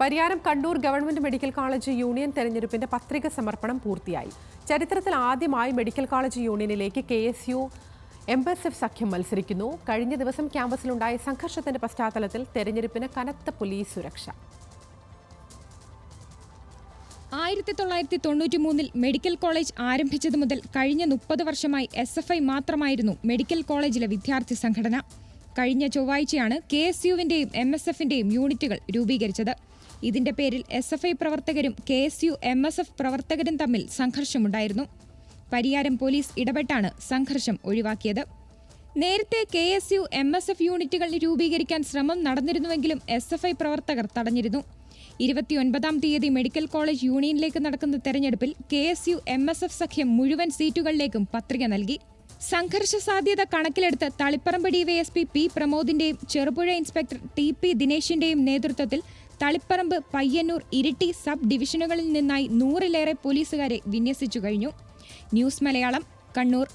Pariyaram Kannur government medical college union തെരഞ്ഞെടുപ്പിന്റെ പത്രിക സമർപ്പണം പൂർത്തിയായി. ചരിത്രത്തിൽ ആദ്യമായി medical college യൂണിയനിലേക്ക് K S U M S F സഖ്യം മത്സരിക്കുന്നു. കഴിഞ്ഞ ദിവസം ക്യാമ്പസിലുണ്ടായ സംഘർഷത്തിന്റെ പശ്ചാത്തലത്തിൽ തെരഞ്ഞെടുപ്പിന് കനത്ത പോലീസ് സുരക്ഷ. ആയിരത്തി തൊള്ളായിരത്തി തൊണ്ണൂറ്റി മൂന്നിൽ മെഡിക്കൽ കോളേജ് ആരംഭിച്ചതു മുതൽ കഴിഞ്ഞ മുപ്പത് വർഷമായി എസ് എഫ് ഐ മാത്രമായിരുന്നു മെഡിക്കൽ കോളേജിലെ വിദ്യാർത്ഥി സംഘടന. കഴിഞ്ഞ ചൊവ്വാഴ്ചയാണ് കെ എസ് യുവിന്റെയും എം എസ് എഫിന്റെയും യൂണിറ്റുകൾ രൂപീകരിച്ചത്. ഇതിന്റെ പേരിൽ എസ് എഫ് ഐ പ്രവർത്തകരും K S U M S F പ്രവർത്തകരും തമ്മിൽ സംഘർഷമുണ്ടായിരുന്നു. പരിയാരം പോലീസ് ഇടപെട്ടാണ് സംഘർഷം ഒഴിവാക്കിയത്. നേരത്തെ K S U M S F യൂണിറ്റുകൾ രൂപീകരിക്കാൻ ശ്രമം നടന്നിരുന്നുവെങ്കിലും എസ് എഫ് ഐ പ്രവർത്തകർ തടഞ്ഞിരുന്നു. ഇരുപത്തിയൊൻപതാം തീയതി മെഡിക്കൽ കോളേജ് യൂണിയനിലേക്ക് നടക്കുന്ന തെരഞ്ഞെടുപ്പിൽ K S U M S F സഖ്യം മുഴുവൻ സീറ്റുകളിലേക്കും പത്രിക നൽകി. സംഘർഷ സാധ്യത കണക്കിലെടുത്ത് തളിപ്പറമ്പ് ഡിവൈഎസ്പി പി പ്രമോദിന്റെയും ചെറുപുഴ ഇൻസ്പെക്ടർ ടി പി ദിനേശിന്റെയും നേതൃത്വത്തിൽ തളിപ്പറമ്പ് പയ്യന്നൂർ ഇരിട്ടി സബ് ഡിവിഷനുകളിൽ നിന്നായി നൂറിലേറെ പോലീസുകാരെ വിന്യസിച്ചു കഴിഞ്ഞു. ന്യൂസ് മലയാളം കണ്ണൂർ.